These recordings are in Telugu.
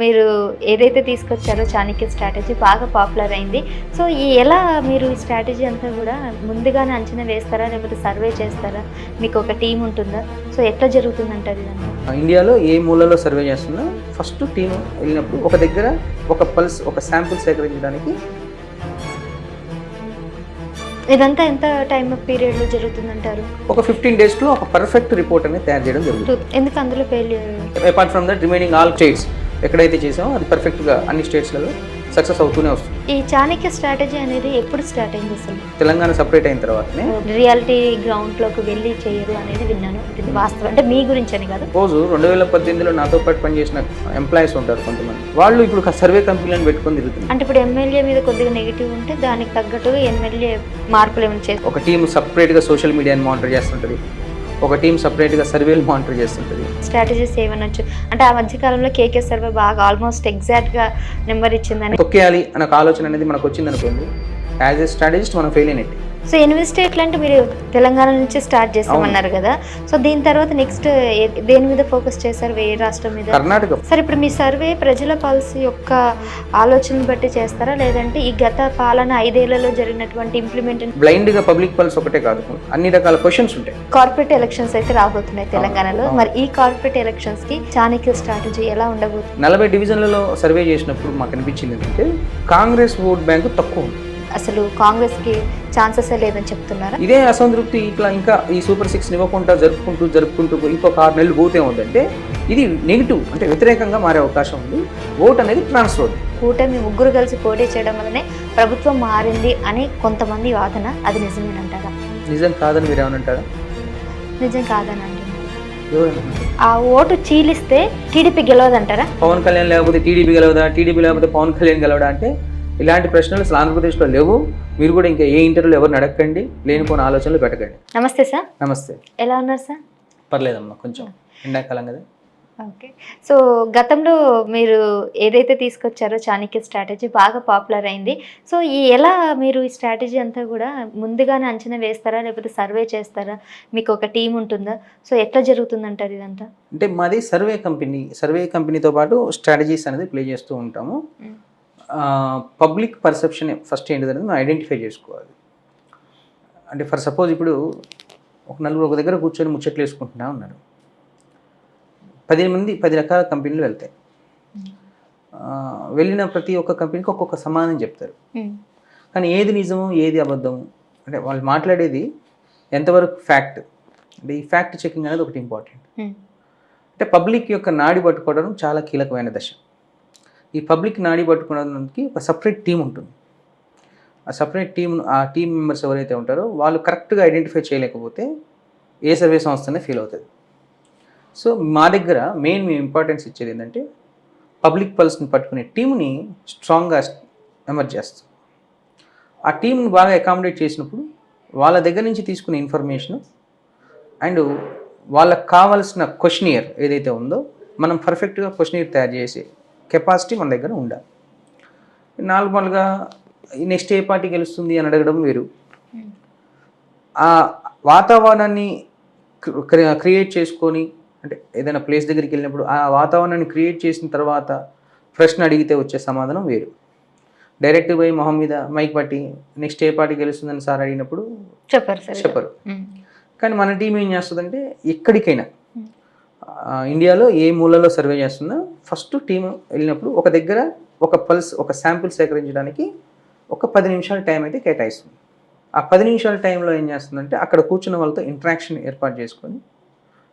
మీరు ఏదైతే తీసుకొచ్చారో చాణక్య స్ట్రాటజీ బాగా పాపులర్ అయింది. సో ఈ ఎలా మీరు ఈ స్ట్రాటజీ అంతా కూడా ముందుగానే అంచనా వేస్తారా? లేకపోతే సర్వే చేస్తారా? మీకు ఒక టీం ఉంటుందా? సో ఎట్లా జరుగుతుందంటారు ఇదంతా? ఇండియాలో ఏ మూలలో సర్వే చేస్తున్నా ఫస్ట్ టీం వెళ్ళినప్పుడు ఒక దగ్గర ఒక పల్స్ ఒక శాంపుల్ సేకరించడానికి ఇదంతా ఎంత టైం పీరియడ్లో జరుగుతుందంటారు? ఒక ఫిఫ్టీన్ డేస్లో ఒక పర్ఫెక్ట్ రిపోర్ట్ అనేది తయారు చేయడం జరుగుతుంది. ఎందుకు అందులో failure apart from that remaining all states ఎక్కడైతే చేసామో అది పర్ఫెక్ట్గా అన్ని స్టేట్స్లలో సక్సెస్ అవుతూనే వస్తుంది. ఈ చాణక్య స్ట్రాటజీ అనేది ఎప్పుడు స్టార్ట్ అయింది అసలు? తెలంగాణ సపరేట్ అయిన తర్వాతనే రియాలిటీ గ్రౌండ్లోకి వెళ్ళి చేయరు అనేది విన్నాను. ఇది వాస్తవం. అంటే మీ గురించి అని కాదు. రోజు రెండు వేల పద్దెనిమిదిలో నాతో పాటు పనిచేసిన ఎంప్లాయీస్ ఉంటారు కొంతమంది. వాళ్ళు ఇప్పుడు సర్వే కంపెనీలను పెట్టుకొని తిరుగుతున్నారు. అంటే ఇప్పుడు ఎమ్మెల్యే మీద కొద్దిగా నెగిటివ్ ఉంటే దానికి తగ్గట్టుగా ఎమ్మెల్యే మార్పులు ఏమైనా చేస్తారు ఒక టీం సపరేట్గా సోషల్ మీడియాని మానిటర్ చేస్తుంటుంది. ఒక టీం సపరేట్గా సర్వేలు మానిటర్ చేస్తుంటుంది. స్ట్రాటజీస్ ఏమనొచ్చు? అంటే ఆ మధ్య కాలంలో కేకే సర్వే బాగా ఆల్మోస్ట్ ఎగ్జాక్ట్గా నెంబర్ ఇచ్చిందని. తొక్కేయాలి అనే ఆలోచన అనేది మనకు వచ్చింది అనుకోండి యాజ్ ఏ స్ట్రాటజిస్ట్ మనం ఫెయిల్ అయినట్టు. సో ఎనిమిది స్టేట్లు అంటే మీరు తెలంగాణ నుంచి స్టార్ట్ చేస్తామన్నారు కదా. సో దీని తర్వాత నెక్స్ట్ దేని మీద ఫోకస్ చేశారు? ఏ రాష్ట్రం మీద? కర్ణాటక. సరే ఇప్పుడు మీ సర్వే ప్రజల పాలసీ యొక్క ఆలోచనలు బట్టి చేస్తారా? లేదంటే ఈ గత పాలన ఐదేళ్ళలో జరిగినటువంటి ఇంప్లిమెంట్ బ్లైండ్గా పబ్లిక్ పల్స్ ఒకటే కాదు. అన్ని రకాల క్వశ్చన్స్ ఉంటాయి. కార్పొరేట్ ఎలక్షన్స్ అయితే రాబోతున్నాయి తెలంగాణలో. మరి ఈ కార్పొరేట్ ఎలక్షన్స్కి చాణక్య స్ట్రాటజీ ఎలా ఉండబోతుంది? నలభై డివిజన్లలో సర్వే చేసినప్పుడు మాకు అనిపించింది ఏంటంటే కాంగ్రెస్ ఓట్ బ్యాంకు తక్కువ ఉంది. అసలు కాంగ్రెస్కి ఛాన్సెస్ లేదని చెప్తున్నారా? ఇదే అసంతృప్తి ఇట్లా ఇంకా ఈ సూపర్ సిక్స్ ఇవ్వకుండా జరుపుకుంటూ జరుపుకుంటూ ఇంకొక ఆరు నెలలు పోతే ఉందంటే ఇది నెగిటివ్ అంటే వ్యతిరేకంగా మారే అవకాశం ఉంది. ఓట్ అనేది ట్రాన్స్ఫర్. అవుతుంది కూటమి ముగ్గురు కలిసి పోటీ చేయడం వల్లనే ప్రభుత్వం మారింది అని కొంతమంది వాదన అది నిజమేనంటారా? నిజం కాదని మీరు ఏమనంటారా నిజం కాదని అంటున్నారు ఎవరన్నా ఆ ఓటు చీలిస్తే టీడీపీ గెలవదంటారా? పవన్ కళ్యాణ్ లేకపోతే టీడీపీ గెలవదా? టీడీపీ లేకపోతే పవన్ కళ్యాణ్ గెలవడా అంటే ఇలాంటి ప్రశ్నలు అసలు ఆంధ్రప్రదేశ్లో లేవు. మీరు కూడా ఇంకా ఏ ఇంటర్వ్యూలు ఎవరిని అడగండి లేనిపోయిన ఆలోచనలు పెట్టకండి. నమస్తే సార్. నమస్తే. ఎలా ఉన్నారు సార్? పర్లేదమ్మా కొంచెం ఎండాకాలం కదా. ఓకే. సో గతంలో మీరు ఏదైతే తీసుకొచ్చారో చాణక్య స్ట్రాటజీ బాగా పాపులర్ అయింది. సో ఈ ఎలా మీరు ఈ స్ట్రాటజీ అంతా కూడా ముందుగానే అంచనా వేస్తారా లేకపోతే సర్వే చేస్తారా? మీకు ఒక టీం ఉంటుందా? సో ఎట్లా జరుగుతుందంటారు ఇదంతా? అంటే మాది సర్వే కంపెనీ సర్వే కంపెనీతో పాటు స్ట్రాటజీస్ అనేది ప్లే చేస్తూ ఉంటాము. పబ్లిక్ పర్సెప్షన్ ఫస్ట్ ఏంటిది అనేది మనం ఐడెంటిఫై చేసుకోవాలి. అంటే ఫర్ సపోజ్ ఇప్పుడు ఒక నలుగురు ఒక దగ్గర కూర్చొని ముచ్చట్లు వేసుకుంటున్నా ఉన్నారు. పది మంది పది రకాల కంపెనీలు వెళ్తాయి. ఆ, వెళ్ళిన ప్రతి ఒక్క కంపెనీకి ఒక్కొక్క సమాధానం చెప్తారు. ఉమ్, కానీ ఏది నిజము ఏది అబద్ధము అంటే వాళ్ళు మాట్లాడేది ఎంతవరకు ఫ్యాక్ట్ అంటే ఈ ఫ్యాక్ట్ చెకింగ్ అనేది ఒకటి ఇంపార్టెంట్ ఉమ్, అంటే పబ్లిక్ యొక్క నాడి పట్టుకోవడం చాలా కీలకమైన దశ. ఈ పబ్లిక్ నాడి పట్టుకోవడానికి ఒక సపరేట్ టీం ఉంటుంది. ఆ సపరేట్ టీం ఆ టీం మెంబర్స్ ఎవరైతే ఉంటారో వాళ్ళు కరెక్ట్గా ఐడెంటిఫై చేయలేకపోతే ఏ సర్వే సంస్థనే ఫీల్ అవుతుంది. సో మా దగ్గర మెయిన్ మేము ఇంపార్టెన్స్ ఇచ్చేది ఏంటంటే పబ్లిక్ పల్స్ని పట్టుకునే టీంని స్ట్రాంగ్గా ఎమర్జ్ చేస్తాం ఆ టీంని బాగా అకామిడేట్ చేసినప్పుడు వాళ్ళ దగ్గర నుంచి తీసుకునే ఇన్ఫర్మేషన్ అండ్ వాళ్ళకి కావాల్సిన క్వశ్చనియర్ ఏదైతే ఉందో మనం పర్ఫెక్ట్గా క్వశ్చనియర్ తయారు చేసే కెపాసిటీ మన దగ్గర ఉండాలి. నార్మల్గా నెక్స్ట్ ఏ పార్టీ గెలుస్తుంది అని అడగడం వేరు. ఆ వాతావరణాన్ని క్రి- క్రియేట్ చేసుకొని అంటే ఏదైనా ప్లేస్ దగ్గరికి వెళ్ళినప్పుడు ఆ వాతావరణాన్ని క్రియేట్ చేసిన తర్వాత ప్రశ్న అడిగితే వచ్చే సమాధానం వేరు. డైరెక్ట్ పోయి మొహం మీద మైక్ పట్టి నెక్స్ట్ ఏ పార్టీ గెలుస్తుందని సార్ అడిగినప్పుడు చెప్పారు చెప్పరు. కానీ మన టీం ఏం చేస్తుందంటే ఎక్కడికైనా ఇండియాలో ఏ మూలలో సర్వే చేస్తున్నా ఫస్ట్ టీం వెళ్ళినప్పుడు ఒక దగ్గర ఒక పల్స్ ఒక శాంపుల్ సేకరించడానికి ఒక పది నిమిషాల టైం అయితే కేటాయిస్తుంది. ఆ పది నిమిషాల టైంలో ఏం చేస్తుందంటే అక్కడ కూర్చున్న వాళ్ళతో ఇంటరాక్షన్ ఏర్పాటు చేసుకొని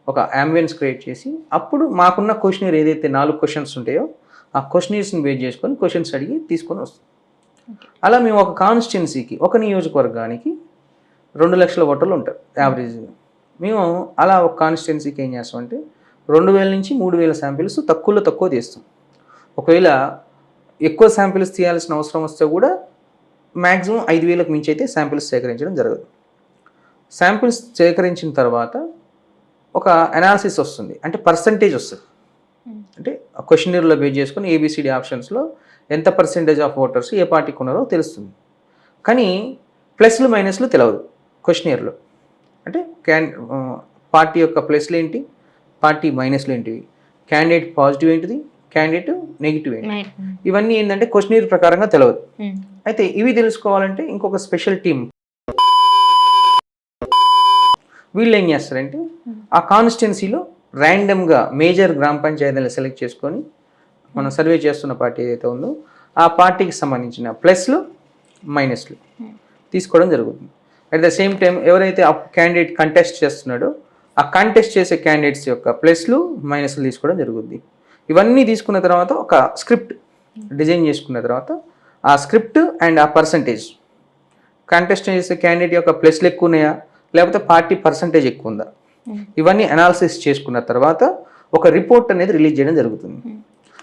ఒక అంబియన్స్ క్రియేట్ చేసి అప్పుడు మాకున్న క్వశ్చనర్ ఏదైతే నాలుగు క్వశ్చన్స్ ఉంటాయో ఆ క్వశ్చనర్స్ని బేస్ చేసుకొని క్వశ్చన్స్ అడిగి తీసుకొని వస్తాం అలా మేము ఒక కాన్స్టిట్యున్సీకి ఒక నియోజకవర్గానికి రెండు లక్షల ఓటర్లు ఉంటారు యావరేజ్ మేము అలా ఒక కాన్స్టిట్యున్సీకి ఏం చేస్తామంటే రెండు వేల నుంచి మూడు వేల శాంపిల్స్ తక్కువలో తక్కువ తీస్తాం. ఒకవేళ ఎక్కువ శాంపిల్స్ తీయాల్సిన అవసరం వస్తే కూడా మ్యాక్సిమం ఐదు వేలకు మించి అయితే శాంపిల్స్ సేకరించడం జరగదు. శాంపిల్స్ సేకరించిన తర్వాత ఒక అనాలిసిస్ వస్తుంది. అంటే పర్సంటేజ్ వస్తుంది. అంటే క్వశ్చనీర్లో బేస్ చేసుకుని ఏబిసిడి ఆప్షన్స్లో ఎంత పర్సెంటేజ్ ఆఫ్ ఓటర్స్ ఏ పార్టీకి ఉన్నారో తెలుస్తుంది. కానీ ప్లస్లు మైనస్లు తెలవదు క్వశ్చనీర్లో అంటే క్యాన్ పార్టీ యొక్క ప్లస్లు ఏంటి? పార్టీ మైనస్లు ఏంటివి? క్యాండిడేట్ పాజిటివ్ ఏంటిది? క్యాండిడేట్ నెగిటివ్ ఏంటి మైట్. ఇవన్నీ ఏంటంటే క్వశ్చనీర్ ప్రకారంగా తెలియదు ఉమ్. అయితే ఇవి తెలుసుకోవాలంటే ఇంకొక స్పెషల్ టీం వీళ్ళు ఏం చేస్తారంటే ఆ కాన్స్టిట్యున్సీలో ర్యాండమ్గా మేజర్ గ్రామ పంచాయతీలను సెలెక్ట్ చేసుకొని మనం సర్వే చేస్తున్న పార్టీ ఏదైతే ఉందో ఆ పార్టీకి సంబంధించిన ప్లస్లు మైనస్లు తీసుకోవడం జరుగుతుంది. అట్ ద సేమ్ టైం ఎవరైతే ఆ క్యాండిడేట్ కంటెస్ట్ చేస్తున్నాడో ఆ కంటెస్ట్ చేసే క్యాండిడేట్స్ యొక్క ప్లస్లు మైనస్లు తీసుకోవడం జరుగుద్ది. ఇవన్నీ తీసుకున్న తర్వాత ఒక స్క్రిప్ట్ డిజైన్ చేసుకున్న తర్వాత ఆ స్క్రిప్ట్ అండ్ ఆ పర్సంటేజ్ కంటెస్ట్ చేసే క్యాండిడేట్ యొక్క ప్లస్లు ఎక్కువ ఉన్నాయా? లేకపోతే పార్టీ పర్సంటేజ్ ఎక్కువ ఉందా? Hmm. ఇవన్నీ అనాలిసిస్ చేసుకున్న తర్వాత ఒక రిపోర్ట్ అనేది రిలీజ్ చేయడం జరుగుతుంది.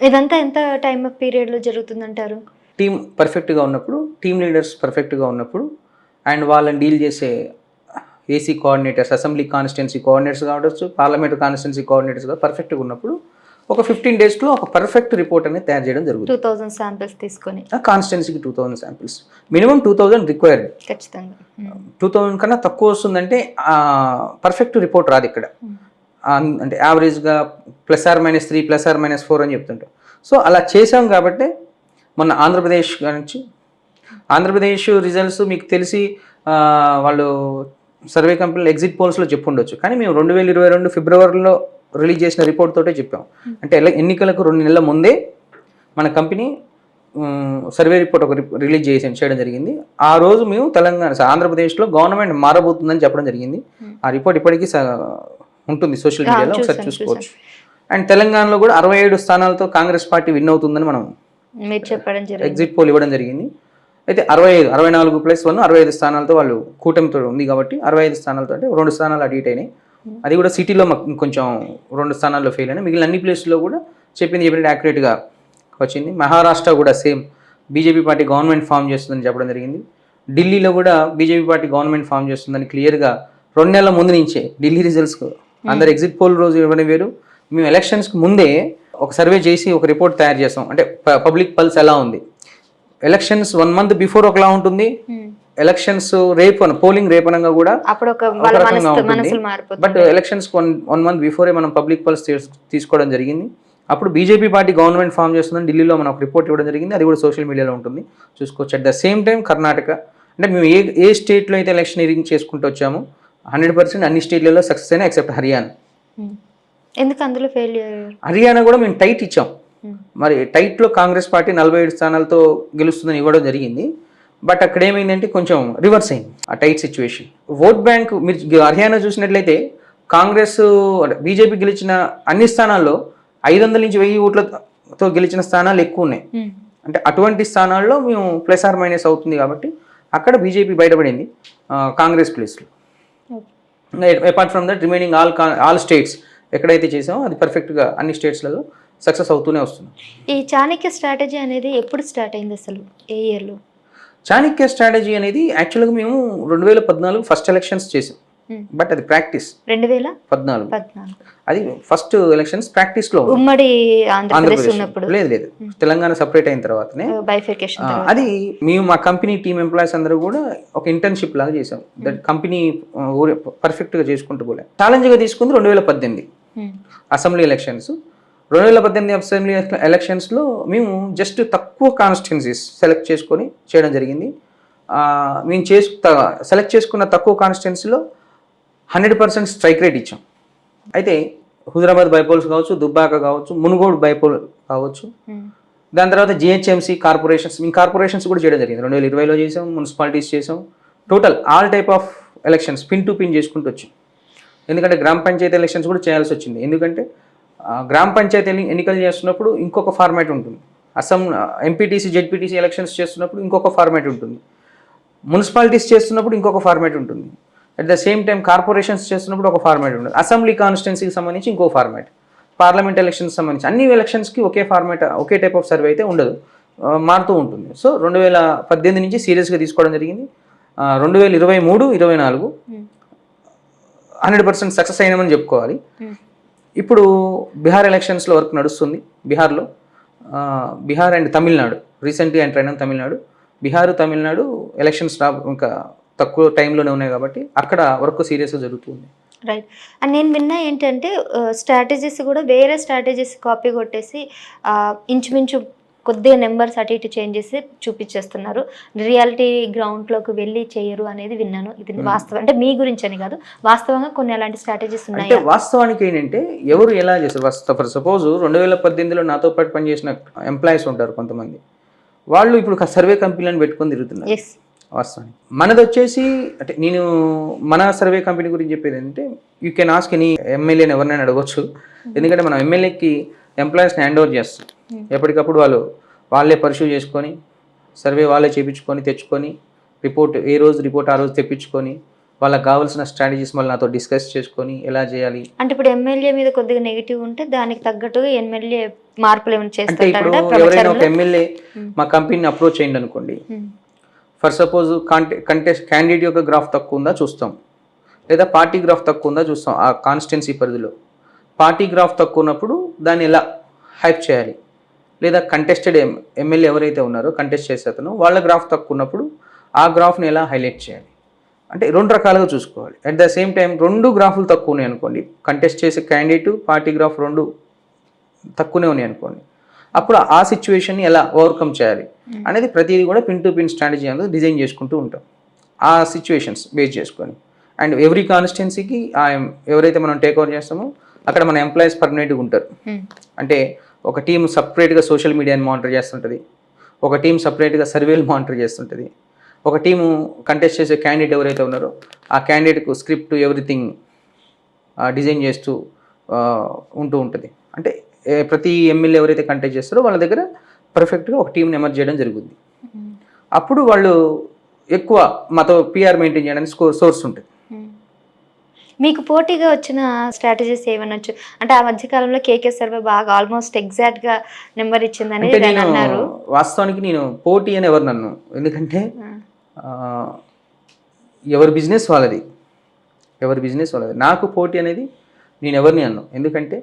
ఇదంతా ఎంత టైం పీరియడ్లో జరుగుతుందంటారు? టీం పర్ఫెక్ట్గా ఉన్నప్పుడు టీం లీడర్స్ పర్ఫెక్ట్గా ఉన్నప్పుడు అండ్ వాళ్ళని డీల్ చేసే AC coordinators assembly constituency coordinators కావచ్చు పార్లమెంట్ కాన్స్టిట్యున్సీ కోఆర్డినేటర్స్ పర్ఫెక్ట్గా ఉన్నప్పుడు ఒక ఫిఫ్టీన్ డేస్లో ఒక పర్ఫెక్ట్ రిపోర్ట్ అనేది తయారు చేయడం జరుగుతుంది. టూ థౌజండ్ శాంపిల్స్ తీసుకొని. కాన్స్టిట్యున్సీకి two thousand samples minimum two thousand required ఖచ్చితంగా. టూ థౌసండ్ కన్నా తక్కువ వస్తుందంటే పర్ఫెక్ట్ రిపోర్ట్ రాదు ఇక్కడ. Hmm. అంటే యావరేజ్గా plus or minus three plus or minus four అని చెప్తుంటాం సో అలా చేసాం కాబట్టి మొన్న ఆంధ్రప్రదేశ్ నుంచి ఆంధ్రప్రదేశ్ రిజల్ట్స్ మీకు తెలిసి వాళ్ళు సర్వే కంపెనీలు ఎగ్జిట్ పోల్స్లో చెప్పుండొచ్చు. కానీ మేము రెండు వేల ఇరవై రెండు ఫిబ్రవరిలో రిలీజ్ చేసిన రిపోర్ట్ తోటే చెప్పాం. అంటే ఎన్నికలకు రెండు నెలల ముందే మన కంపెనీ సర్వే రిపోర్ట్ ఒక రిలీజ్ చేసి చేయడం జరిగింది. ఆ రోజు మేము తెలంగాణ ఆంధ్రప్రదేశ్లో గవర్నమెంట్ మారబోతుందని చెప్పడం జరిగింది. ఆ రిపోర్ట్ ఇప్పటికీ ఉంటుంది సోషల్ మీడియాలో ఒకసారి చూసుకోవచ్చు. అండ్ తెలంగాణలో కూడా అరవై ఏడు స్థానాలతో కాంగ్రెస్ పార్టీ విన్ అవుతుందని మనం ఎగ్జిట్ పోల్ ఇవ్వడం జరిగింది. అయితే అరవై ఐదు అరవై నాలుగు ప్లస్ వన్ అరవై ఐదు స్థానాలతో వాళ్ళు కూటమితో ఉంది కాబట్టి అరవై ఐదు స్థానాలతో అంటే రెండు స్థానాలు అటు ఇటు అయినాయి. అది కూడా సిటీలో మాకు కొంచెం రెండు స్థానాల్లో ఫెయిల్ అయినాయి. మిగిలిన అన్ని ప్లేస్లో కూడా చెప్పింది చెప్పినట్టు యాక్యురేట్గా వచ్చింది. మహారాష్ట్ర కూడా same BJP party government form చేస్తుందని చెప్పడం జరిగింది. ఢిల్లీలో కూడా బీజేపీ పార్టీ గవర్నమెంట్ ఫామ్ చేస్తుందని క్లియర్గా రెండు నెలల ముందు నుంచే ఢిల్లీ రిజల్ట్స్ అందరు ఎగ్జిట్ పోల్ రోజు ఇవ్వడం వేరు? మేము ఎలక్షన్స్కి ముందే ఒక సర్వే చేసి ఒక రిపోర్ట్ తయారు చేస్తాం అంటే పబ్లిక్ పల్స్ ఎలా ఉంది? ఎలక్షన్స్ వన్ మంత్ బిఫోర్ ఒకలా ఉంటుంది. ఎలక్షన్స్ రేపు అన పోలింగ్ రేపు అనగా కూడా బట్ ఎలక్షన్స్ వన్ మంత్ బిఫోరే మనం పబ్లిక్ పల్స్ తీసుకోవడం జరిగింది. అప్పుడు బీజేపీ పార్టీ గవర్నమెంట్ ఫామ్ చేస్తుందని ఢిల్లీలో మనం ఒక రిపోర్ట్ ఇవ్వడం జరిగింది. అది కూడా సోషల్ మీడియాలో ఉంటుంది. చూసుకోవచ్చు. At the same time Karnataka. అంటే మేము ఏ ఏ స్టేట్లో అయితే ఎలక్షన్ ఇరింగ్ చేసుకుంటూ వచ్చామో హండ్రెడ్ పర్సెంట్ అన్ని స్టేట్లలో సక్సెస్ అయినా ఎక్సెప్ట్ హర్యానా ఉమ్. ఎందుకు అందులో ఫెయిల్యూర్ హర్యానా కూడా మేము టైట్ ఇచ్చాం. మరి టైట్లో కాంగ్రెస్ పార్టీ నలభై ఏడు స్థానాలతో గెలుస్తుందని ఇవ్వడం జరిగింది. బట్ అక్కడ ఏమైందంటే కొంచెం రివర్స్ అయింది ఆ టైట్ సిచ్యువేషన్. ఓట్ బ్యాంక్ మీరు హర్యానా చూసినట్లయితే కాంగ్రెస్ బీజేపీ గెలిచిన అన్ని స్థానాల్లో ఐదు వందల నుంచి వెయ్యి ఓట్లతో గెలిచిన స్థానాలు ఎక్కువ ఉన్నాయి. అంటే అటువంటి స్థానాల్లో మేము ప్లస్ ఆర్ మైనస్ అవుతుంది కాబట్టి అక్కడ బీజేపీ బయటపడింది కాంగ్రెస్ ప్లేస్లో. Apart from that remaining all all states ఎక్కడైతే చేసామో అది పర్ఫెక్ట్గా అన్ని స్టేట్స్లలో సక్సెస్ అవుతూనే వస్తుంది. ఈ చాణక్య స్ట్రాటజీ అనేది ఎప్పుడు స్టార్ట్ అయింది అసలు? ఏ ఇయర్లో? చాణక్య స్ట్రాటజీ అనేది యాక్చువల్గా మేము రెండు వేల పద్నాలుగు ఫస్ట్ ఎలక్షన్స్ చేసాం. బట్ అది ప్రాక్టీస్. రెండు వేల పద్నాలుగు. పద్నాలుగు. అది ఫస్ట్ ఎలక్షన్స్ ప్రాక్టీస్లో ఉమ్మడి ఆంధ్రప్రదేశ్ ఉన్నప్పుడు. లేదు లేదు. తెలంగాణ సపరేట్ అయిన తర్వాతనే. బైఫికేషన్ అది మేము మా కంపెనీ టీమ్ ఎంప్లాయీస్ అందరూ కూడా ఒక ఇంటర్న్షిప్ లాగా చేసాం. దట్ కంపెనీ పర్ఫెక్ట్గా చేసుకుంటూ పోలే. ఛాలెంజ్గా తీసుకుంది రెండు వేల పద్దెనిమిది. Assembly elections. రెండు వేల పద్దెనిమిది అసెంబ్లీ ఎలక్షన్స్లో మేము జస్ట్ తక్కువ కాన్స్టిట్యున్సీస్ సెలెక్ట్ చేసుకొని చేయడం జరిగింది. మేము చేసు సెలెక్ట్ చేసుకున్న తక్కువ కాన్స్టిట్యున్సీలో హండ్రెడ్ పర్సెంట్ స్ట్రైక్ రేట్ ఇచ్చాం. అయితే హుజరాబాద్ బైపోల్స్ కావచ్చు దుబ్బాక కావచ్చు మునుగోడు బైపోల్ కావచ్చు. దాని తర్వాత జిహెచ్ఎంసీ కార్పొరేషన్స్ మీ కార్పొరేషన్స్ కూడా చేయడం జరిగింది. రెండు వేల ఇరవైలో చేసాం మున్సిపాలిటీస్ చేసాం. Total all type of elections pin to pin చేసుకుంటూ వచ్చాం. ఎందుకంటే గ్రామ పంచాయతీ ఎలక్షన్స్ కూడా చేయాల్సి వచ్చింది. ఎందుకంటే గ్రామ పంచాయతీ ఎన్ని- ఎన్నికలు చేస్తున్నప్పుడు ఇంకొక ఫార్మాట్ ఉంటుంది. అసం ఎంపీటీసీ జెడ్పీటీసీ ఎలక్షన్స్ చేస్తున్నప్పుడు ఇంకొక ఫార్మాట్ ఉంటుంది. మున్సిపాలిటీస్ చేస్తున్నప్పుడు ఇంకొక ఫార్మాట్ ఉంటుంది. At the same time corporations చేస్తున్నప్పుడు ఒక ఫార్మాట్ ఉంటుంది. అసెంబ్లీ కాన్స్టిట్యున్సీకి సంబంధించి ఇంకో ఫార్మాట్ పార్లమెంట్ ఎలక్షన్స్ సంబంధించి అన్ని ఎలక్షన్స్కి ఒకే ఫార్మాట్ ఒకే టైప్ ఆఫ్ సర్వే అయితే ఉండదు. మారుతూ ఉంటుంది. సో రెండు వేల పద్దెనిమిది నుంచి సీరియస్గా తీసుకోవడం జరిగింది. రెండు వేల ఇరవై మూడు ఇరవై నాలుగు హండ్రెడ్ పర్సెంట్ సక్సెస్ అయినామని చెప్పుకోవాలి. ఇప్పుడు బీహార్ ఎలక్షన్స్లో వర్క్ నడుస్తుంది బీహార్లో బీహార్ అండ్ తమిళనాడు రీసెంట్గా ఎంటర్ అయిన తమిళనాడు బీహార్ తమిళనాడు ఎలక్షన్స్ రా ఇంకా తక్కువ టైంలోనే ఉన్నాయి కాబట్టి అక్కడ వర్క్ సీరియస్గా జరుగుతుంది. రైట్ అండ్ నేను విన్నా ఏంటంటే స్ట్రాటజీస్ కూడా వేరే స్ట్రాటజీస్ కాపీ కొట్టేసి ఇంచుమించు కొద్దిగా నెంబర్స్ అటు ఇటు చేంజ్ చేసి చూపించేస్తున్నారు. రియాలిటీ గ్రౌండ్లోకి వెళ్ళి చేయరు అనేది విన్నాను. ఇది. వాస్తవం. అంటే మీ గురించి అని కాదు. వాస్తవంగా కొన్ని అలాంటి స్ట్రాటజీస్ అంటే ఉన్నాయి? వాస్తవానికి ఏంటంటే ఎవరు ఎలా చేస్తారు? ఫర్ సపోజ్ రెండు వేల పద్దెనిమిదిలో నాతో పాటు పనిచేసిన ఎంప్లాయీస్ ఉంటారు కొంతమంది. వాళ్ళు ఇప్పుడు సర్వే కంపెనీలను పెట్టుకొని తిరుగుతున్నారు. వాస్తవానికి. మనది వచ్చేసి అంటే నేను మన సర్వే కంపెనీ గురించి చెప్పేది ఏంటంటే యూ కెన్ ఆస్క్ ఎనీ ఎమ్మెల్యేని ఎవరినైనా అడగొచ్చు. ఎందుకంటే మనం ఎమ్మెల్యేకి ఎంప్లాయీస్ని హ్యాండ్ ఓవర్ చేస్తాం. ఎప్పటికప్పుడు వాళ్ళు వాళ్ళే పరిశీలి చేసుకొని సర్వే వాళ్ళే చేయించుకొని తెచ్చుకొని రిపోర్ట్ ఏ రోజు రిపోర్ట్ ఆ రోజు తెప్పించుకొని వాళ్ళకి కావాల్సిన స్ట్రాటజీస్ మళ్ళీ నాతో డిస్కస్ చేసుకొని ఎలా చేయాలి. అంటే ఇప్పుడు ఎమ్మెల్యే మీద కొద్దిగా నెగిటివ్ ఉంటే దానికి తగ్గట్టుగా ఎమ్మెల్యే మార్పులు ఏమైనా అంటే ఇప్పుడు ఎవరైనా ఒక ఎమ్మెల్యే Hmm. మా కంపెనీని అప్రోచ్ అయ్యింది అనుకోండి. Hmm. ఫర్ సపోజ్ కాంటే కంటెస్ట్ క్యాండిడేట్ యొక్క గ్రాఫ్ తక్కువ ఉందా చూస్తాం. లేదా పార్టీ గ్రాఫ్ తక్కువ ఉందా చూస్తాం ఆ కాన్స్టిట్యున్సీ పరిధిలో. పార్టీ గ్రాఫ్ తక్కువ ఉన్నప్పుడు దాన్ని ఎలా హైప్ చేయాలి? లేదా కంటెస్టెడ్ ఎమ్మెల్యే ఎవరైతే ఉన్నారో కంటెస్ట్ చేసే అతను వాళ్ళ గ్రాఫ్ తక్కువ ఉన్నప్పుడు ఆ గ్రాఫ్ని ఎలా హైలైట్ చేయాలి? అంటే రెండు రకాలుగా చూసుకోవాలి. అట్ ద సేమ్ టైం రెండు గ్రాఫ్లు తక్కువ ఉన్నాయి అనుకోండి. కంటెస్ట్ చేసే క్యాండిడేట్ పార్టీ గ్రాఫ్ రెండు తక్కువనే ఉన్నాయి అనుకోండి. అప్పుడు ఆ సిచ్యువేషన్ని ఎలా ఓవర్కమ్ చేయాలి అనేది ప్రతిదీ కూడా పిన్ టు పిన్ స్ట్రాటజీ అనేది డిజైన్ చేసుకుంటూ ఉంటాం. ఆ సిచ్యువేషన్స్ బేస్ చేసుకొని. అండ్ ఎవ్రీ కాన్స్టిట్యున్సీకి ఎవరైతే మనం టేక్ ఓవర్ చేస్తామో అక్కడ మన ఎంప్లాయీస్ పర్మనెంట్గా ఉంటారు. Hmm. అంటే ఒక టీం సపరేట్గా సోషల్ మీడియాని మానిటర్ చేస్తుంటుంది ఒక టీం సపరేట్గా సర్వేలు మానిటర్ చేస్తుంటుంది ఒక టీము కంటెస్ట్ చేసే క్యాండిడేట్ ఎవరైతే ఉన్నారో ఆ క్యాండిడేట్కు స్క్రిప్ట్ ఎవ్రీథింగ్ డిజైన్ చేస్తూ ఉంటూ ఉంటుంది అంటే ప్రతి ఎమ్మెల్యే ఎవరైతే కంటెస్ట్ చేస్తారో వాళ్ళ దగ్గర పర్ఫెక్ట్గా ఒక టీంని ఎమర్జ్ చేయడం జరుగుతుంది. అప్పుడు వాళ్ళు ఎక్కువ మాతో పిఆర్ మెయింటైన్ చేయడానికి స్కోర్ సోర్స్ ఉంటుంది. మీకు పోటీగా వచ్చిన స్ట్రాటజీస్ ఏమనొచ్చు? అంటే ఆ మధ్య కాలంలో కేకే సర్వే బాగా ఆల్మోస్ట్ ఎగ్జాక్ట్గా నెంబర్ ఇచ్చిందని అన్నారు. వాస్తవానికి నేను పోటీ అని ఎవరు నన్ను. ఎందుకంటే ఎవరి బిజినెస్ వాళ్ళది. ఎవరి బిజినెస్ వాళ్ళది. నాకు పోటీ అనేది నేను ఎవరిని అన్ను. ఎందుకంటే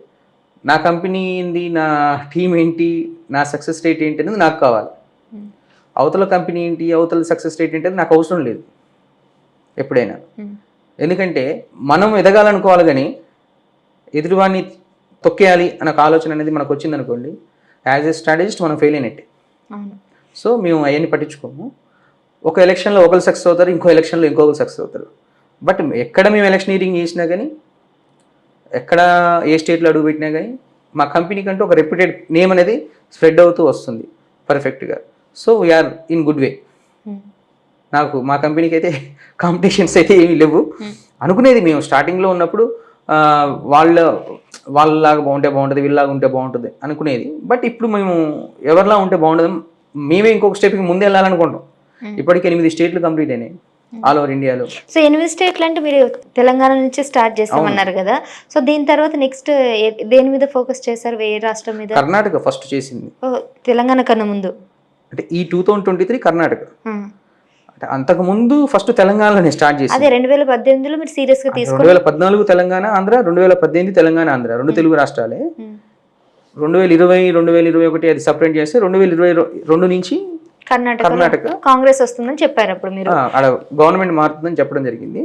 నా కంపెనీ ఏంది నా టీం ఏంటి నా సక్సెస్ రేట్ ఏంటి అనేది నాకు కావాలి. అవతల కంపెనీ ఏంటి అవతల సక్సెస్ రేట్ ఏంటి అనేది నాకు అవసరం లేదు. ఎప్పుడైనా. ఎందుకంటే మనం ఎదగాలనుకోవాలి కానీ ఎదురువాడిని తొక్కేయాలి అనే ఒక ఆలోచన అనేది మనకు వచ్చిందనుకోండి యాజ్ ఏ స్ట్రాటజిస్ట్ మనం ఫెయిల్ అయినట్టే. సో మేము అవన్నీ పట్టించుకోము. ఒక ఎలక్షన్లో ఒకరు సక్సెస్ అవుతారు ఇంకో ఎలక్షన్లో ఇంకొకరు సక్సెస్ అవుతారు. బట్ ఎక్కడ మేము ఎలక్షనీరింగ్ చేసినా కానీ ఎక్కడ ఏ స్టేట్లో అడుగు పెట్టినా కానీ మా కంపెనీ కంటూ ఒక రెప్యూటెడ్ నేమ్ అనేది స్ప్రెడ్ అవుతూ వస్తుంది పర్ఫెక్ట్గా so we're in good way. నాకు మా కంపెనీకి అయితే కాంపిటీషన్స్ అయితే ఏమీ లేవు. అనుకునేది మేము స్టార్టింగ్లో ఉన్నప్పుడు వాళ్ళ వాళ్ళలాగా బాగుంటే బాగుంటుంది వీళ్ళలాగా ఉంటే బాగుంటుంది అనుకునేది. బట్ ఇప్పుడు మేము ఎవరిలా ఉంటే బాగుంటుంది మేమే ఇంకొక స్టెప్కి ముందు వెళ్ళాలనుకుంటాం. ఇప్పటికి ఎనిమిది స్టేట్లు కంప్లీట్ అయినాయి. ఆల్ ఓవర్ ఇండియాలో. సో ఎనిమిది స్టేట్లు అంటే మీరు తెలంగాణ నుంచి స్టార్ట్ చేస్తామన్నారు కదా. సో దీని తర్వాత నెక్స్ట్ దేని మీద ఫోకస్ చేశారు? ఏ రాష్ట్రం మీద? కర్ణాటక ఫస్ట్ చేసింది. తెలంగాణ కన్నా ముందు. అంటే ఈ two thousand twenty three Karnataka. ఆ. అంటే అంతకు ముందు ఫస్ట్ తెలంగాణలోనే స్టార్ట్ చేసింది అదే రెండు వేల పద్దెనిమిదిలో మీరు సీరియస్గా రెండు వేల పద్నాలుగు తెలంగాణ ఆంధ్ర రెండు వేల పద్దెనిమిది తెలంగాణ ఆంధ్ర రెండు తెలుగు రాష్ట్రాలే. రెండు వేల ఇరవై రెండు వేల ఇరవై ఒకటి అది సపరేట్ చేస్తే రెండు వేల ఇరవై రెండు నుంచి కర్ణాటక కర్ణాటక కాంగ్రెస్ వస్తుందని చెప్పారు అప్పుడు మీరు గవర్నమెంట్ మారుతుందని చెప్పడం జరిగింది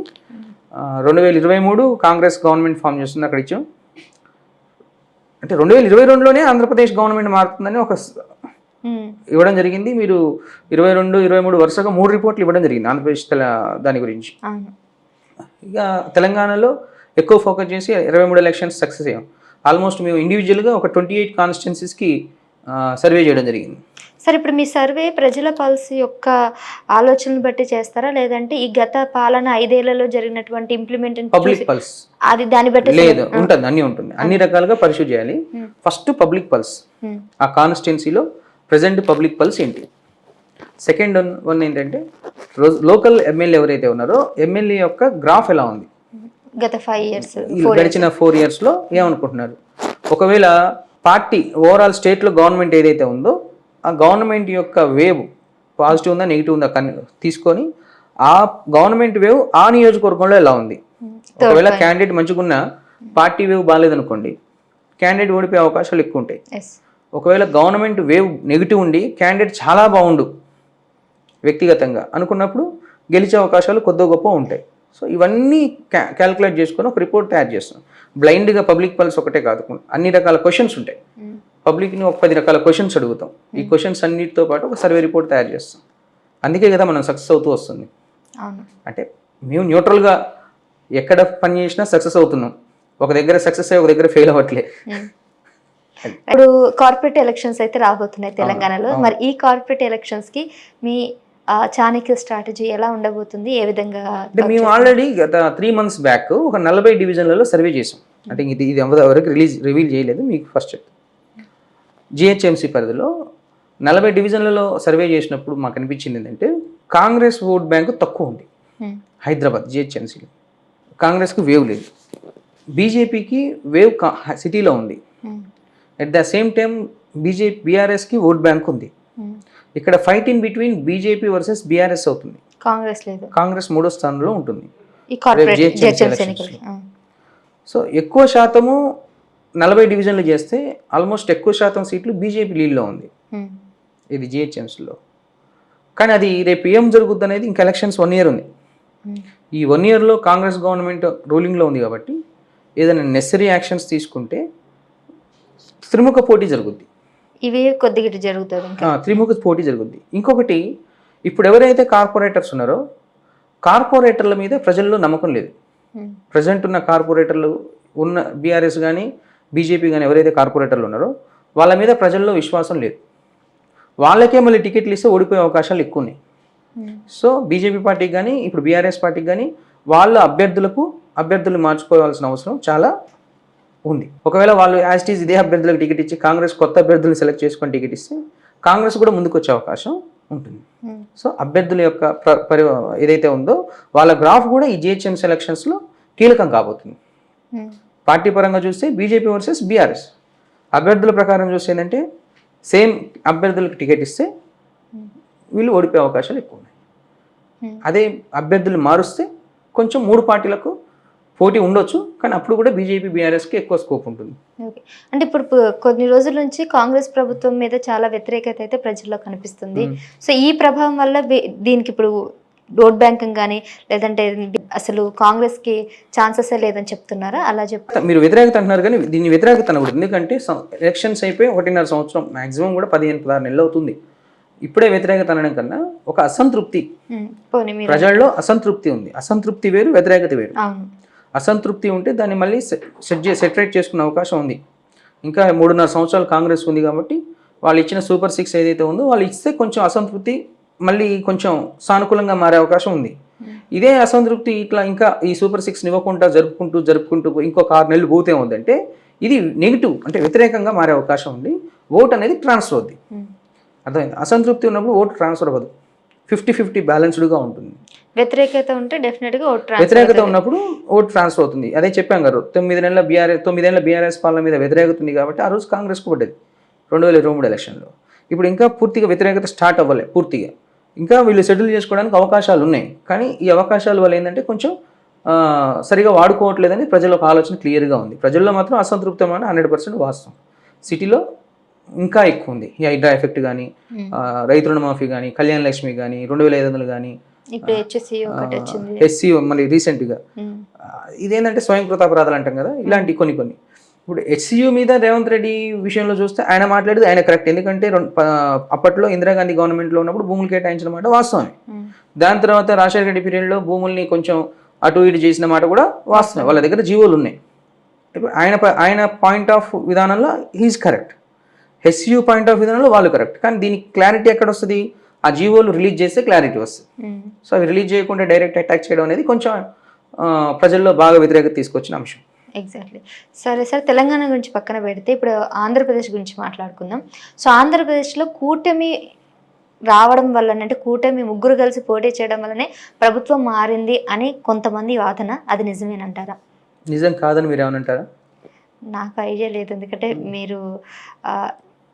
రెండు వేల ఇరవై మూడు కాంగ్రెస్ గవర్నమెంట్ ఫామ్ చేస్తుంది అక్కడ ఇచ్చాం అంటే రెండు వేల ఇరవై రెండులోనే ఆంధ్రప్రదేశ్ గవర్నమెంట్ మారుతుందని ఒక. ఇవ్వడం జరిగింది. మీరు ఇరవై రెండు ఇరవై మూడు వరుసగా మూడు రిపోర్ట్లు ఇవ్వడం జరిగింది ఆంధ్రప్రదేశ్ దాని గురించి. ఇక తెలంగాణలో ఎక్కువ ఫోకస్ చేసి ఇరవై మూడు ఎలక్షన్స్ సక్సెస్ అయ్యాం. ఆల్మోస్ట్ మేము ఇండివిజువల్గా ఒక ట్వంటీ ఎయిట్ కాన్స్టిట్యున్సీస్కి సర్వే చేయడం జరిగింది. సరే ఇప్పుడు మీ సర్వే ప్రజల పాలసీ యొక్క ఆలోచనలు బట్టి చేస్తారా? లేదంటే ఈ గత పాలన ఐదేళ్ళలో జరిగినటువంటి ఇంప్లిమెంట్ పబ్లిక్ పల్స్ అది దాన్ని బట్టి లేదు ఉంటుంది అన్నీ ఉంటుంది. అన్ని రకాలుగా పరిశీలి చేయాలి. First public pulse. ఆ కాన్స్టిట్యున్సీలో ప్రజెంట్ పబ్లిక్ పల్స్ ఏంటి? సెకండ్ వన్ ఏంటంటే లోకల్ ఎమ్మెల్యే ఎవరైతే ఉన్నారో ఎమ్మెల్యే యొక్క గ్రాఫ్ ఎలా ఉంది? గత ఫైవ్ ఇయర్స్ గడిచిన ఫోర్ ఇయర్స్లో ఏమనుకుంటున్నారు? ఒకవేళ పార్టీ ఓవరాల్ స్టేట్లో గవర్నమెంట్ ఏదైతే ఉందో ఆ గవర్నమెంట్ యొక్క వేవ్ పాజిటివ్ ఉందా నెగిటివ్ ఉందా కన్ తీసుకొని ఆ గవర్నమెంట్ వేవ్ ఆ నియోజకవర్గంలో ఎలా ఉంది? ఒకవేళ క్యాండిడేట్ మంచిగున్నా పార్టీ వేవ్ బాగాలేదనుకోండి క్యాండిడేట్ ఓడిపోయే అవకాశాలు ఎక్కువ ఉంటాయి ఒకవేళ గవర్నమెంట్ వేవ్ నెగిటివ్ ఉండి క్యాండిడేట్ చాలా బాగుండు వ్యక్తిగతంగా అనుకున్నప్పుడు గెలిచే అవకాశాలు కొద్ది గొప్ప ఉంటాయి. సో ఇవన్నీ క్యాల్కులేట్ చేసుకొని ఒక రిపోర్ట్ తయారు చేస్తాం బ్లైండ్గా పబ్లిక్ పల్స్ ఒకటే కాదు అన్ని రకాల క్వశ్చన్స్ ఉంటాయి. పబ్లిక్ని ఒక పది రకాల క్వశ్చన్స్ అడుగుతాం. ఈ క్వశ్చన్స్ అన్నిటితో పాటు ఒక సర్వే రిపోర్ట్ తయారు చేస్తాం. అందుకే కదా మనం సక్సెస్ అవుతూ వస్తుంది. అంటే మేము న్యూట్రల్గా ఎక్కడ పని చేసినా సక్సెస్ అవుతున్నాం. ఒక దగ్గర సక్సెస్ అయ్యి ఒక దగ్గర ఫెయిల్ అవ్వట్లే. ఇప్పుడు కార్పొరేట్ ఎలక్షన్స్ అయితే రాబోతున్నాయి తెలంగాణలో. మరి ఈ కార్పొరేట్ ఎలక్షన్స్కి మీ చాణక్య స్ట్రాటజీ ఎలా ఉండబోతుంది? ఏ విధంగా అంటే మేము ఆల్రెడీ గత త్రీ మంత్స్ బ్యాక్ ఒక నలభై డివిజన్లలో సర్వే చేసాం అంటే ఇది ఇది ఎవరికి రిలీజ్ రివీల్ చేయలేదు. మీకు ఫస్ట్ చెప్తాను జిహెచ్ఎంసీ పరిధిలో నలభై డివిజన్లలో సర్వే చేసినప్పుడు మాకు అనిపించింది ఏంటంటే కాంగ్రెస్ ఓట్ బ్యాంకు తక్కువ ఉంది. ఉమ్. హైదరాబాద్ జిహెచ్ఎంసీలో కాంగ్రెస్కి వేవ్ లేదు. బీజేపీకి వేవ్ సిటీలో ఉంది. At the same time BJP బీఆర్ఎస్కి ఓట్ బ్యాంక్ ఉంది. ఇక్కడ fight in between BJP versus BRS అవుతుంది కాంగ్రెస్ లేదు కాంగ్రెస్ మూడో స్థానంలో ఉంటుంది. సో ఎక్కువ శాతము నలభై డివిజన్లు చేస్తే ఆల్మోస్ట్ ఎక్కువ శాతం సీట్లు బీజేపీ లీడ్లో ఉంది. ఇది జిహెచ్ఎంసీలో కానీ అది రేపు ఏం జరుగుద్ది అనేది ఇంకా ఎలక్షన్స్ వన్ ఇయర్ ఉంది. ఈ వన్ ఇయర్లో కాంగ్రెస్ గవర్నమెంట్ రూలింగ్లో ఉంది కాబట్టి ఏదైనా నెసరీ యాక్షన్స్ తీసుకుంటే త్రిముఖ పోటీ జరుగుద్ది. ఇవి కొద్దిగా జరుగుతుంది త్రిముఖ పోటీ జరుగుద్ది. ఇంకొకటి ఇప్పుడు ఎవరైతే కార్పొరేటర్స్ ఉన్నారో కార్పొరేటర్ల మీద ప్రజల్లో నమ్మకం లేదు. ప్రజెంట్ ఉన్న కార్పొరేటర్లు ఉన్న బీఆర్ఎస్ కానీ బీజేపీ కానీ ఎవరైతే కార్పొరేటర్లు ఉన్నారో వాళ్ళ మీద ప్రజల్లో విశ్వాసం లేదు. వాళ్ళకే మళ్ళీ టికెట్లు ఇస్తే ఓడిపోయే అవకాశాలు ఎక్కువ ఉన్నాయి. సో బీజేపీ పార్టీకి కానీ ఇప్పుడు బీఆర్ఎస్ పార్టీకి కానీ వాళ్ళ అభ్యర్థులకు అభ్యర్థులు మార్చుకోవాల్సిన అవసరం చాలా ఉంది ఒకవేళ వాళ్ళు యాజ్ టీజ్ ఇదే అభ్యర్థులకు టికెట్ ఇచ్చి కాంగ్రెస్ కొత్త అభ్యర్థులను సెలెక్ట్ చేసుకొని టికెట్ ఇస్తే కాంగ్రెస్ కూడా ముందుకు వచ్చే అవకాశం ఉంటుంది ఉమ్. సో అభ్యర్థుల యొక్క ప్ర- ఏదైతే ఉందో వాళ్ళ గ్రాఫ్ కూడా ఈ జిహెచ్ఎం సెలక్షన్స్లో కీలకం కాబోతుంది ఉమ్. పార్టీ పరంగా చూస్తే బీజేపీ వర్సెస్ బీఆర్ఎస్ అభ్యర్థుల ప్రకారం చూస్తే ఏంటంటే సేమ్ అభ్యర్థులకు టికెట్ ఇస్తే వీళ్ళు ఓడిపోయే అవకాశాలు ఎక్కువ ఉన్నాయి Hmm. అదే అభ్యర్థులు మారుస్తే కొంచెం మూడు పార్టీలకు పోటీ ఉండొచ్చు కానీ అప్పుడు కూడా బీజేపీ బీఆర్ఎస్కి ఎక్కువ స్కోప్ ఉంటుంది. ఓకే. అంటే ఇప్పుడు కొన్ని రోజుల నుంచి కాంగ్రెస్ ప్రభుత్వం మీద చాలా వ్యతిరేకత అయితే ప్రజల్లో కనిపిస్తుంది. సో ఈ ప్రభావం వల్ల దీనికి ఇప్పుడు ఓట్ బ్యాంకింగ్ కానీ లేదంటే అసలు కాంగ్రెస్కి ఛాన్సెస్ లేదని చెప్తున్నారా? అలా చెప్ మీరు వ్యతిరేకత అంటున్నారు కానీ దీని వ్యతిరేకత అనకూడదు. ఎందుకంటే ఎలక్షన్స్ అయిపోయి ఒకటిన్నర సంవత్సరం మాక్సిమం కూడా పదిహేను పదహారు నెలలు అవుతుంది. ఇప్పుడే వ్యతిరేకత అనడం కన్నా ఒక అసంతృప్తి. ప్రజల్లో అసంతృప్తి ఉంది. అసంతృప్తి వేరు వ్యతిరేకత వేరు. అసంతృప్తి ఉంటే దాన్ని మళ్ళీ సెట్ చే సెటరేట్ చేసుకునే అవకాశం ఉంది. ఇంకా మూడున్నర సంవత్సరాలు కాంగ్రెస్ ఉంది కాబట్టి వాళ్ళు ఇచ్చిన సూపర్ సిక్స్ ఏదైతే ఉందో వాళ్ళు ఇస్తే కొంచెం అసంతృప్తి మళ్ళీ కొంచెం సానుకూలంగా మారే అవకాశం ఉంది. ఇదే అసంతృప్తి ఇట్లా ఇంకా ఈ సూపర్ సిక్స్ ఇవ్వకుండా జరుపుకుంటూ జరుపుకుంటూ ఇంకొక ఆరు నెలలు పోతే ఏమవుద్దంటే ఇది నెగిటివ్ అంటే వ్యతిరేకంగా మారే అవకాశం ఉంది. ఓట్ అనేది ట్రాన్స్ఫర్ అవుద్ది. అర్థమైంది? అసంతృప్తి ఉన్నప్పుడు ఓటు ట్రాన్స్ఫర్ అవ్వదు. ఫిఫ్టీ ఫిఫ్టీ బ్యాలెన్స్డ్గా ఉంటుంది. వ్యతిరేకత ఉంటే డెఫినెట్గా ఓట్ వ్యతిరేకత ఉన్నప్పుడు ఓటు ట్రాన్స్ఫర్ అవుతుంది. అదే చెప్పాం గారు తొమ్మిది నెలల బీఆర్ఎస్ తొమ్మిదేళ్ళ బీఆర్ఎస్ పాలన మీద వ్యతిరేకత ఉంది కాబట్టి ఆ రోజు కాంగ్రెస్కు పడ్డది రెండు వేల ఇరవై మూడు ఎలక్షన్లో. ఇప్పుడు ఇంకా పూర్తిగా వ్యతిరేకత స్టార్ట్ అవ్వలే పూర్తిగా. ఇంకా వీళ్ళు సెటిల్ చేసుకోవడానికి అవకాశాలు ఉన్నాయి. కానీ ఈ అవకాశాల వల్ల ఏంటంటే కొంచెం సరిగా వాడుకోవట్లేదని ప్రజల ఒక ఆలోచన క్లియర్గా ఉంది. ప్రజల్లో మాత్రం అసంతృప్తమైన హండ్రెడ్ పర్సెంట్ వాస్తవం. సిటీలో ఇంకా ఎక్కువ ఉంది ఈ హైడ్రా ఎఫెక్ట్ కానీ. రైతు రుణమాఫీ కానీ కళ్యాణ లక్ష్మి కానీ రెండు వేల ఐదు వందలు కానీ ఎస్సీ మళ్ళీ రీసెంట్గా. ఇదేంటంటే స్వయం కృతాపరాధాలు అంటాం కదా ఇలాంటి కొన్ని కొన్ని. ఇప్పుడు హెచ్సియు మీద రేవంత్ రెడ్డి విషయంలో చూస్తే ఆయన మాట్లాడేది ఆయన కరెక్ట్. ఎందుకంటే అప్పట్లో ఇందిరాగాంధీ గవర్నమెంట్లో ఉన్నప్పుడు భూములు కేటాయించిన మాట వాస్తవమే. దాని తర్వాత రాజశేఖర రెడ్డి పీరియడ్లో భూముల్ని కొంచెం అటు ఇటు చేసిన మాట కూడా వాస్తవమే. వాళ్ళ దగ్గర జీవోలు ఉన్నాయి. ఇప్పుడు ఆయన ఆయన పాయింట్ ఆఫ్ విధానంలో he's correct. HCU point of విధానంలో వాళ్ళు కరెక్ట్ కానీ దీనికి క్లారిటీ ఎక్కడ వస్తుంది? ఆ జీవోలు రిలీజ్ చేస్తే క్లారిటీ వస్తుంది. సో అవి రిలీజ్ చేయకుండా డైరెక్ట్ అటాక్ చేయడం అనేది కొంచెం ప్రజల్లో బాగా వ్యతిరేకత తీసుకొచ్చిన అంశం. ఎగ్జాక్ట్లీ సరే సార్. తెలంగాణ గురించి పక్కన పెడితే ఇప్పుడు ఆంధ్రప్రదేశ్ గురించి మాట్లాడుకుందాం. సో ఆంధ్రప్రదేశ్లో కూటమి రావడం వల్లనే అంటే కూటమి ముగ్గురు కలిసి పోటీ చేయడం వల్లనే ప్రభుత్వం మారింది అని కొంతమంది వాదన. అది నిజమేనంటారా? నిజం కాదని మీరు ఏమనంటారా? నాకు ఐడియా లేదు. ఎందుకంటే మీరు ఆ,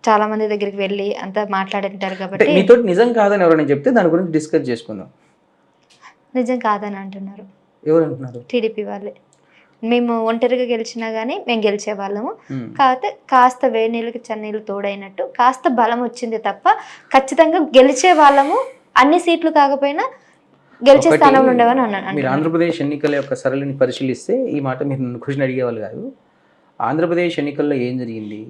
చాలా మంది దగ్గరికి వెళ్ళి అంతా మాట్లాడుంటారు కాబట్టి మీతో నిజం కాదని ఎవరైనా చెప్తే దాని గురించి డిస్కస్ చేసుకుందాం. నిజం కాదని అంటున్నారు. ఎవరు అంటున్నారు టీడీపీ వాళ్ళే. మేము ఒంటరిగా గెలిచినా కానీ మేము గెలిచే వాళ్ళము. కాకపోతే కాస్త వేడి నీళ్ళకి చన్నీళ్ళు తోడైనట్టు కాస్త బలం వచ్చింది తప్ప ఖచ్చితంగా గెలిచే వాళ్ళము. అన్ని సీట్లు కాకపోయినా గెలిచే స్థానంలో ఉండేవని అన్నాను. మీరు ఆంధ్రప్రదేశ్ ఎన్నికల యొక్క సరళిని పరిశీలిస్తే ఈ మాట మీరు నన్ను క్వశ్చన్ అడిగేవాళ్ళు కాదు. ఆంధ్రప్రదేశ్ ఎన్నికల్లో ఏం జరిగింది?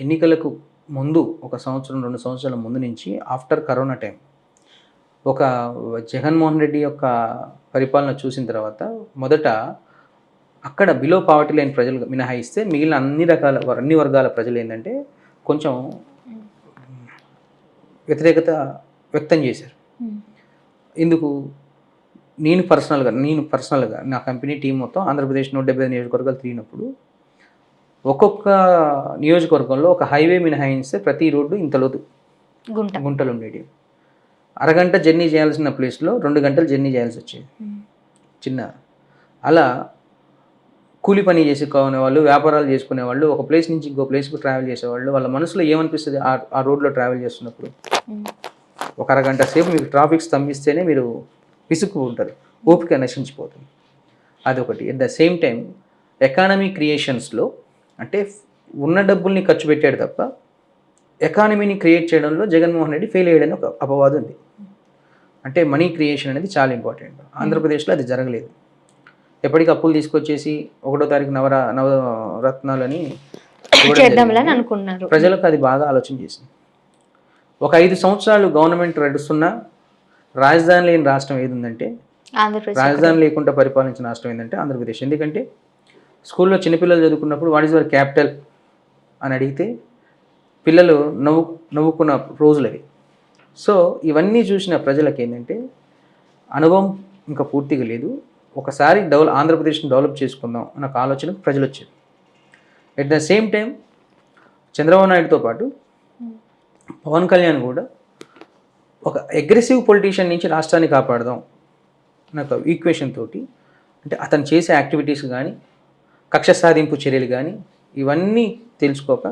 ఎన్నికలకు ముందు ఒక సంవత్సరం రెండు సంవత్సరాల ముందు నుంచి ఆఫ్టర్ కరోనా టైం ఒక జగన్మోహన్ రెడ్డి యొక్క పరిపాలన చూసిన తర్వాత మొదట అక్కడ బిలో పావర్టీ లైన్ ప్రజలు మినహాయిస్తే మిగిలిన అన్ని రకాల అన్ని వర్గాల ప్రజలు ఏంటంటే కొంచెం వ్యతిరేకత వ్యక్తం చేశారు. ఎందుకు నేను పర్సనల్గా నేను పర్సనల్గా నా కంపెనీ టీం మొత్తం ఆంధ్రప్రదేశ్ నూట డెబ్బై నియోజకవర్గాలు తిరిగినప్పుడు ఒక్కొక్క నియోజకవర్గంలో ఒక హైవే మినహాయిస్తే ప్రతి రోడ్డు ఇంత లోతు గుంట. గుంటలు ఉండేవి అరగంట జర్నీ చేయాల్సిన ప్లేస్లో రెండు గంటలు జర్నీ చేయాల్సి వచ్చేది. చిన్న. అలా కూలి పని చేసుకునే వాళ్ళు వ్యాపారాలు చేసుకునే వాళ్ళు ఒక ప్లేస్ నుంచి ఇంకో ప్లేస్కి ట్రావెల్ చేసేవాళ్ళు వాళ్ళ మనసులో ఏమనిపిస్తుంది ఆ ఆ రోడ్లో ట్రావెల్ చేస్తున్నప్పుడు. ఒక అరగంట సేపు మీకు ట్రాఫిక్ స్తంభిస్తేనే మీరు విసుగు ఉంటుంది ఓపిక నశించిపోతుంది. అదొకటి. At the same time economy క్రియేషన్స్లో అంటే ఉన్న డబ్బుల్ని ఖర్చు పెట్టాడు తప్ప ఎకానమీని క్రియేట్ చేయడంలో జగన్మోహన్ రెడ్డి ఫెయిల్ అయ్యాడని ఒక అపవాదం ఉంది. అంటే మనీ క్రియేషన్ అనేది చాలా ఇంపార్టెంట్. ఆంధ్రప్రదేశ్లో అది జరగలేదు. ఎప్పటికీ అప్పులు తీసుకొచ్చేసి ఒకటో తారీఖు నవర నవరత్నాలని. అనుకున్నారు. ప్రజలకు అది బాగా ఆలోచన చేసింది. ఒక ఐదు సంవత్సరాలు గవర్నమెంట్ నడుస్తున్న రాజధాని లేని రాష్ట్రం ఏది ఉందంటే రాజధాని లేకుండా పరిపాలించిన రాష్ట్రం ఏంటంటే ఆంధ్రప్రదేశ్. ఎందుకంటే స్కూల్లో చిన్నపిల్లలు చదువుకున్నప్పుడు వాట్ ఈస్ యువర్ క్యాపిటల్? అని అడిగితే పిల్లలు నవ్వు నవ్వుకున్న రోజులు అవి. సో ఇవన్నీ చూసిన ప్రజలకు ఏంటంటే అనుభవం ఇంకా పూర్తిగా లేదు. ఒకసారి డెవలప్ ఆంధ్రప్రదేశ్ని డెవలప్ చేసుకుందాం అన్న ఒక ఆలోచనకు ప్రజలు వచ్చారు. At the same time Chandrababu నాయుడుతో పాటు పవన్ కళ్యాణ్ కూడా ఒక అగ్రెసివ్ పొలిటీషియన్ నుంచి రాష్ట్రాన్ని కాపాడదాం అన్న ఒక ఈక్వేషన్ తోటి అంటే అతను చేసే యాక్టివిటీస్ కానీ కక్ష సాధింపు చర్యలు కానీ ఇవన్నీ తెలుసుకోక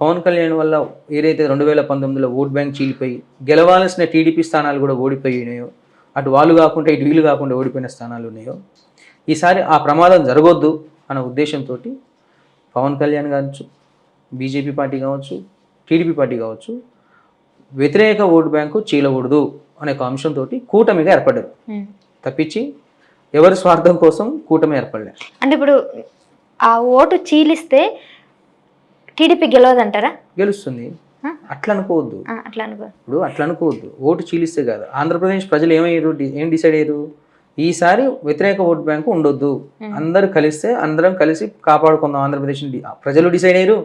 పవన్ కళ్యాణ్ వల్ల ఏదైతే రెండు వేల పంతొమ్మిదిలో ఓట్ బ్యాంక్ చీలిపోయి గెలవాల్సిన టీడీపీ స్థానాలు కూడా ఓడిపోయినాయో అటు వాళ్ళు కాకుండా ఇటు వీళ్ళు కాకుండా ఓడిపోయిన స్థానాలు ఉన్నాయో ఈసారి ఆ ప్రమాదం జరగొద్దు అన్న ఉద్దేశంతో పవన్ కళ్యాణ్ కావచ్చు బీజేపీ పార్టీ కావచ్చు టీడీపీ పార్టీ కావచ్చు వ్యతిరేక ఓటు బ్యాంకు చీలకూడదు అనే ఒక అంశంతో కూటమిగా ఏర్పడ్డారు. తప్పించి ఎవరి స్వార్థం కోసం కూటమి ఏర్పడలేదు అంటే ఇప్పుడు ఆ ఓటు చీలిస్తే టీడీపీ గెలవదంటారా? గెలుస్తుంది? అట్లా అనుకోవద్దు. అట్లా అనుకో. ఇప్పుడు అట్లా అనుకోవద్దు. ఓటు చీలిస్తే కాదు. ఆంధ్రప్రదేశ్ ప్రజలు ఏమయ్యారు? ఏం డిసైడ్ అయ్యారు? ఈసారి వ్యతిరేక ఓటు బ్యాంకు ఉండొద్దు. అందరూ కలిస్తే అందరం కలిసి కాపాడుకుందాం ఆంధ్రప్రదేశ్ ప్రజలు డిసైడ్ అయ్యారు.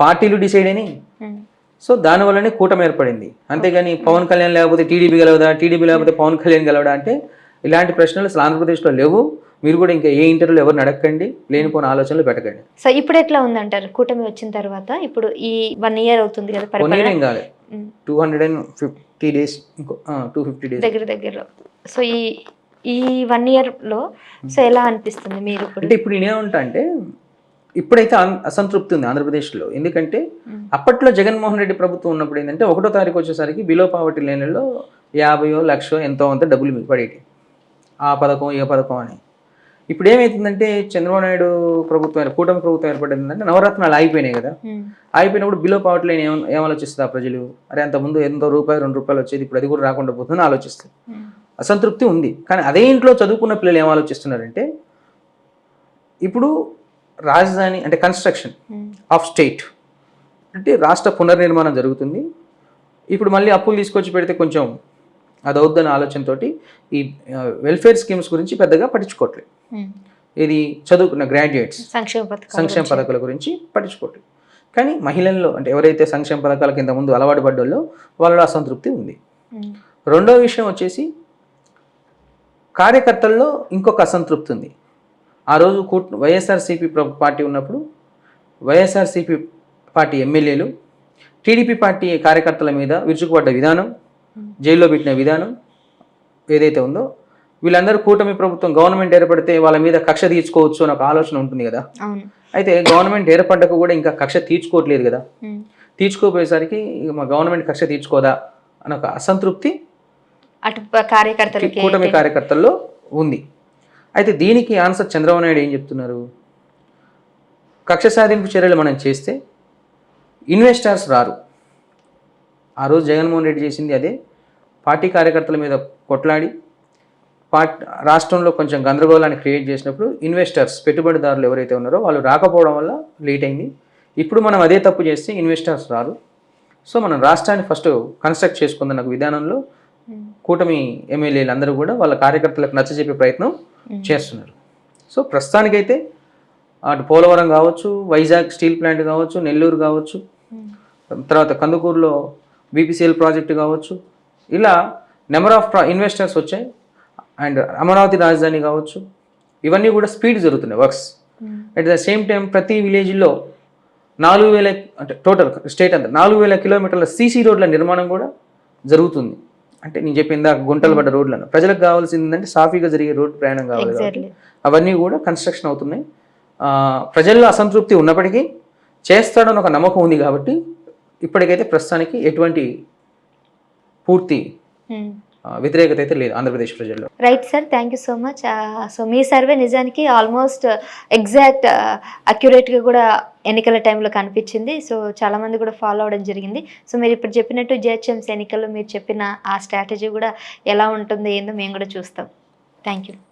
పార్టీలు డిసైడ్ అయినాయి. సో దానివల్లనే కూటమి ఏర్పడింది. అంతేగాని పవన్ కళ్యాణ్ లేకపోతే టీడీపీ గెలవదా? టీడీపీ లేకపోతే పవన్ కళ్యాణ్ గెలవడా? అంటే ఇలాంటి ప్రశ్నలు అసలు ఆంధ్రప్రదేశ్లో లేవు. మీరు కూడా ఇంకా ఏ ఇంటర్వ్యూలో ఎవరిని అడగండి లేనిపోయిన ఆలోచనలు పెట్టకండి. సో ఇప్పుడు ఎట్లా ఉందంటారు? కూటమి వచ్చిన తర్వాత ఇప్పుడు ఈ వన్ ఇయర్ అవుతుంది కదా ఏం కాలేదు. Two hundred and fifty days ఇంకో టూ ఫిఫ్టీ డేస్. దగ్గర దగ్గరలో. సో ఈ ఈ వన్ ఇయర్లో సో ఎలా అనిపిస్తుంది మీరు ఇప్పుడు? అంటే ఇప్పుడు నేనేమంటా అంటే ఇప్పుడైతే అసంతృప్తి ఉంది ఆంధ్రప్రదేశ్లో. ఎందుకంటే. అప్పట్లో జగన్మోహన్ రెడ్డి ప్రభుత్వం ఉన్నప్పుడు ఏంటంటే ఒకటో తారీఖు వచ్చేసరికి బిలో పావర్టీ లైన్లలో యాభయో లక్షో ఎంతో అంత డబ్బులు పడేటి ఆ పథకం ఏ పథకం అని. ఇప్పుడు ఏమవుతుందంటే చంద్రబాబు నాయుడు ప్రభుత్వం కూటమి ప్రభుత్వం ఏర్పడిందంటే నవరత్నాలు ఆగిపోయినాయి కదా ఉమ్. అయిపోయినప్పుడు బిలో పావర్టీ లైన్ ఏం ఆలోచిస్తుంది ఆ ప్రజలు అరే అంత ముందు ఎంతో రూపాయి రెండు రూపాయలు వచ్చేది ఇప్పుడు అది కూడా రాకుండా పోతుందని ఆలోచిస్తుంది. అసంతృప్తి ఉంది కానీ అదే ఇంట్లో చదువుకున్న పిల్లలు ఏం ఆలోచిస్తున్నారంటే ఇప్పుడు రాజధాని అంటే కన్స్ట్రక్షన్. ఆఫ్ స్టేట్ అంటే రాష్ట్ర పునర్నిర్మాణం జరుగుతుంది ఇప్పుడు మళ్ళీ అప్పులు తీసుకొచ్చి పెడితే కొంచెం అది అవుద్దన్న ఆలోచనతోటి ఈ వెల్ఫేర్ స్కీమ్స్ గురించి పెద్దగా పట్టించుకోవట్లేదు. ఇది చదువుకున్న గ్రాడ్యుయేట్స్ సంక్షేమ పథకం సంక్షేమ పథకాల గురించి పట్టించుకోవట్లేదు. కానీ మహిళల్లో అంటే ఎవరైతే సంక్షేమ పథకాల కింద ముందు అలవాటు పడ్డోళ్ళో వాళ్ళలో అసంతృప్తి ఉంది. రెండో విషయం వచ్చేసి కార్యకర్తల్లో ఇంకొక అసంతృప్తి ఉంది. ఆ రోజు కూట్ వైఎస్ఆర్సీపీ ప్ర- పార్టీ ఉన్నప్పుడు వైఎస్ఆర్సీపీ పార్టీ ఎమ్మెల్యేలు టీడీపీ పార్టీ కార్యకర్తల మీద విరుచుకుపడ్డ విధానం జైల్లో పెట్టిన విధానం ఏదైతే ఉందో వీళ్ళందరూ కూటమి ప్రభుత్వం గవర్నమెంట్ ఏర్పడితే వాళ్ళ మీద కక్ష తీర్చుకోవచ్చు అని ఒక ఆలోచన ఉంటుంది కదా. అయితే గవర్నమెంట్ ఏర్పడ్డకు కూడా ఇంకా కక్ష తీర్చుకోవట్లేదు కదా. తీర్చుకోపోయేసరికి మా గవర్నమెంట్ కక్ష తీర్చుకోదా అని ఒక అసంతృప్తి అటు కార్యకర్తలకి కూటమి కార్యకర్తల్లో ఉంది. అయితే దీనికి ఆన్సర్ చంద్రబాబు నాయుడు ఏం చెప్తున్నారు? కక్ష సాధింపు చర్యలు మనం చేస్తే ఇన్వెస్టర్స్ రారు. ఆ రోజు జగన్మోహన్ రెడ్డి చేసింది అదే. పార్టీ కార్యకర్తల మీద కొట్లాడి పార్ట్ రాష్ట్రంలో కొంచెం గందరగోళాన్ని క్రియేట్ చేసినప్పుడు ఇన్వెస్టర్స్ పెట్టుబడిదారులు ఎవరైతే ఉన్నారో వాళ్ళు రాకపోవడం వల్ల లేట్ అయింది. ఇప్పుడు మనం అదే తప్పు చేస్తే ఇన్వెస్టర్స్ రారు. సో మనం రాష్ట్రాన్ని ఫస్ట్ కన్స్ట్రక్ట్ చేసుకుందన్న విధానంలో కూటమి ఎమ్మెల్యేలు అందరూ కూడా వాళ్ళ కార్యకర్తలకు నచ్చజెప్పే ప్రయత్నం చేస్తున్నారు. సో ప్రస్తుతానికైతే అటు పోలవరం కావచ్చు వైజాగ్ స్టీల్ ప్లాంట్ కావచ్చు నెల్లూరు కావచ్చు తర్వాత కందుకూరులో బీపీసీఎల్ ప్రాజెక్టు కావచ్చు ఇలా నెంబర్ ఆఫ్ ఇన్వెస్టర్స్ వచ్చాయి అండ్ అమరావతి రాజధాని కావచ్చు ఇవన్నీ కూడా స్పీడ్ జరుగుతున్నాయి works at the same time ప్రతి విలేజ్లో నాలుగు వేల అంటే టోటల్ స్టేట్ అంతా నాలుగు వేల కిలోమీటర్ల సీసీ రోడ్ల నిర్మాణం కూడా జరుగుతుంది. అంటే నేను చెప్పిందా గుంటలు పడ్డ రోడ్లను ప్రజలకు కావాల్సింది ఏంటంటే సాఫీగా జరిగే రోడ్ ప్రయాణం కావాలి అవన్నీ కూడా కన్స్ట్రక్షన్ అవుతున్నాయి. ప్రజల్లో అసంతృప్తి ఉన్నప్పటికీ చేస్తాడని ఒక నమ్మకం ఉంది కాబట్టి ఇప్పటికైతే ప్రస్తుతానికి ఎటువంటి పూర్తి వ్యతిరేకత అయితే లేదు ఆంధ్రప్రదేశ్ ప్రజల్లో. Right sir thank you so much so me survey నిజానికి ఆల్మోస్ట్ ఎగ్జాక్ట్ అక్యురేట్గా కూడా ఎన్నికల టైంలో కనిపించింది. సో చాలామంది కూడా ఫాలో అవ్వడం జరిగింది. సో మీరు ఇప్పుడు చెప్పినట్టు జిహెచ్ఎంసీ ఎన్నికల్లో మీరు చెప్పిన ఆ స్ట్రాటజీ కూడా ఎలా ఉంటుంది ఏందో మేము కూడా చూస్తాం. Thank you